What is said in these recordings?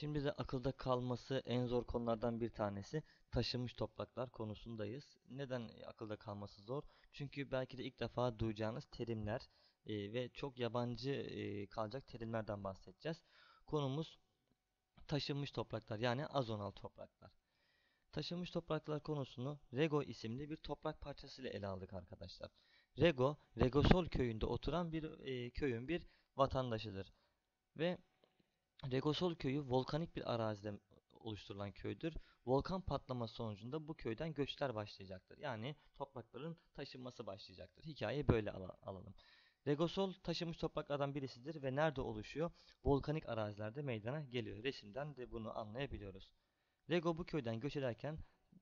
Şimdi de akılda kalması en zor konulardan bir tanesi taşınmış topraklar konusundayız. Neden akılda kalması zor? Çünkü belki de ilk defa duyacağınız terimler e, ve çok yabancı e, kalacak terimlerden bahsedeceğiz. Konumuz taşınmış topraklar yani azonal topraklar. Taşınmış topraklar konusunu Rego isimli bir toprak parçasıyla ele aldık arkadaşlar. Rego, Regosol köyünde oturan bir e, köyün bir vatandaşıdır. Ve Regosol köyü volkanik bir arazide oluşturulan köydür. Volkan patlaması sonucunda bu köyden göçler başlayacaktır. Yani toprakların taşınması başlayacaktır. Hikayeyi böyle al alalım. Regosol taşınmış topraklardan birisidir ve nerede oluşuyor? Volkanik arazilerde meydana geliyor. Resimden de bunu anlayabiliyoruz. Rego bu köyden göç ederken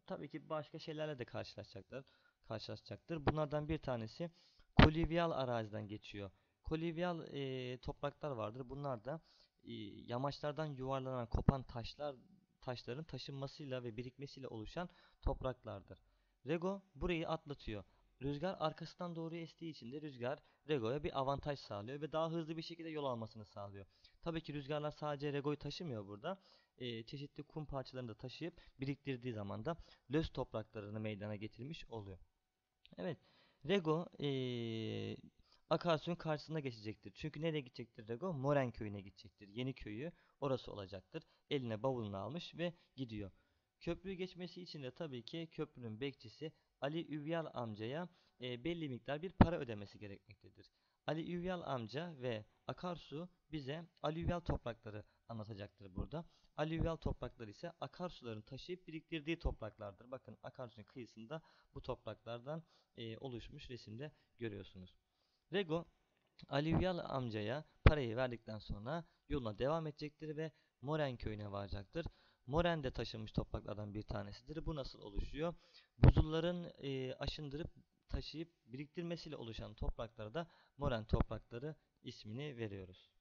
tabii ki başka şeylerle de karşılaşacaklar, karşılaşacaktır. Bunlardan bir tanesi kolüvyal araziden geçiyor. Kolüvyal e, topraklar vardır. Bunlar da yamaçlardan yuvarlanan kopan taşlar taşların taşınmasıyla ve birikmesiyle oluşan topraklardır. Rego burayı atlatıyor. Rüzgar arkasından doğru estiği için de rüzgar Rego'ya bir avantaj sağlıyor ve daha hızlı bir şekilde yol almasını sağlıyor. Tabii ki rüzgarlar sadece Rego'yu taşımıyor burada. E, çeşitli kum parçalarını da taşıyıp biriktirdiği zaman da löz topraklarını meydana getirmiş oluyor. Evet, Rego e, akarsuyun karşısına geçecektir. Çünkü nereye gidecektir Rego? Moren köyüne gidecektir. Yeni köyü orası olacaktır. Eline bavulunu almış ve gidiyor. Köprüyü geçmesi için de tabii ki köprünün bekçisi Ali Üvyal amcaya e, belli miktar bir para ödemesi gerekmektedir. Ali Üvyal amca ve akarsu bize alüvyal toprakları anlatacaktır burada. Alüvyal topraklar ise akarsuların taşıyıp biriktirdiği topraklardır. Bakın akarsuyun kıyısında bu topraklardan e, oluşmuş resimde görüyorsunuz. Rego Alüvyal amcaya parayı verdikten sonra yoluna devam edecektir ve Moren köyüne varacaktır. Moren de taşınmış topraklardan bir tanesidir. Bu nasıl oluşuyor? Buzulların e, aşındırıp taşıyıp biriktirmesiyle oluşan topraklara da moren toprakları ismini veriyoruz.